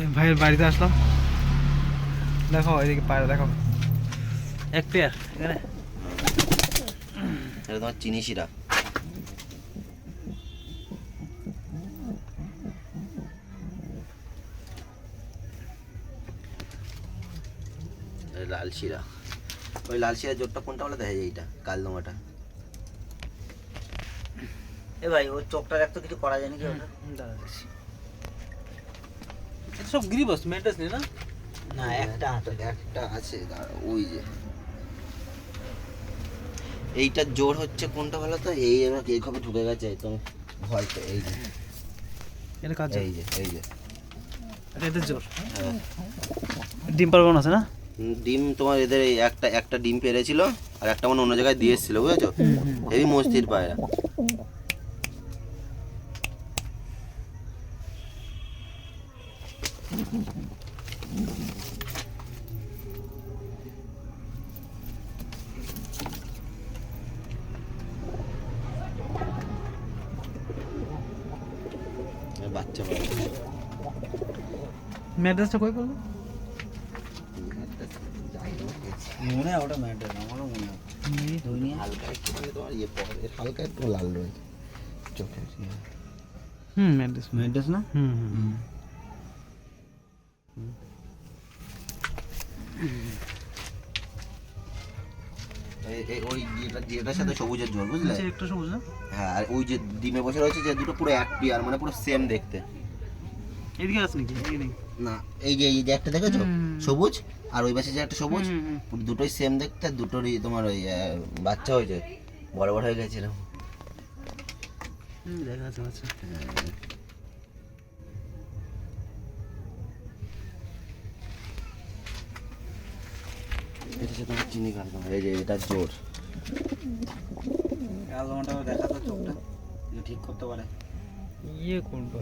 এই ভাইয়ের বাড়িতে আসলাম। দেখো এদিকে পায়রা দেখো। এক পেয়ার এখানে। এটা তোমার চিনি শিরা। লাল শিরা। ওই লাল শিরা জোরটা কোনটা বলে? দেখা যায় এইটা কালদমাটা। এ ভাই ওই চোখটার একটা কিছু করা যায় নাকি ওটা? দাঁড়া সব গ্রিবাস মেন্টাস নেই না? না একটা একটা আছে দাঁড়া, ওই যে। এইটার জোর হচ্ছে কোনটা ভালো তো? এই আমার এই খবর ঢুকে গেছে তো ভয় তো এই যে। এটা কাজ এই যে এই যে। এটা জোর? হ্যাঁ। ডিম পারবন আছে না? ডিম তোমার এদের এই একটা একটা ডিম পেরেছিল আর একটা মানে অন্য জায়গায় দিয়ে এসেছিল বুঝেছ? হেভি মস্তির পায়রা। বাচ্চা পায়রা। ম্যাড্রেসটা কই করল মনে হয় ওটা ম্যাটার আমারও মনে হয়। ধুই নিয়ে হালকা একটু মানে তোমার ইয়ে পরে হালকা একটু লাল রয়েছে চোখে হুম ম্যাড্রেস ম্যাটার না? হুম হুম এই- এই ওই যেটা যেটার সাথে সবুজের জোর বুঝলে? একটু সবুজ না হ্যাঁ আর ওই যে ডিমে বসে রয়েছে যে দুটো পুরো এক পেয়ার মানে পুরো সেম দেখতে। এদিকে আছে নাকি? না এই যে এই যে একটা দেখেছ? সবুজ? আর ওই পাশে যে একটা সবুজ? দুটোই সেম দেখতে আর দুটোরই তোমার ওই বাচ্চা হয়েছে। বড় বড় হয়ে গেছে এরকম। দেখা যাচ্ছে আচ্ছা তোমার চিনি কালকা এই যে এটা জোর। আলমাটা দেখা তো চোখটা। ঠিক করতে পারে। ইয়ে করব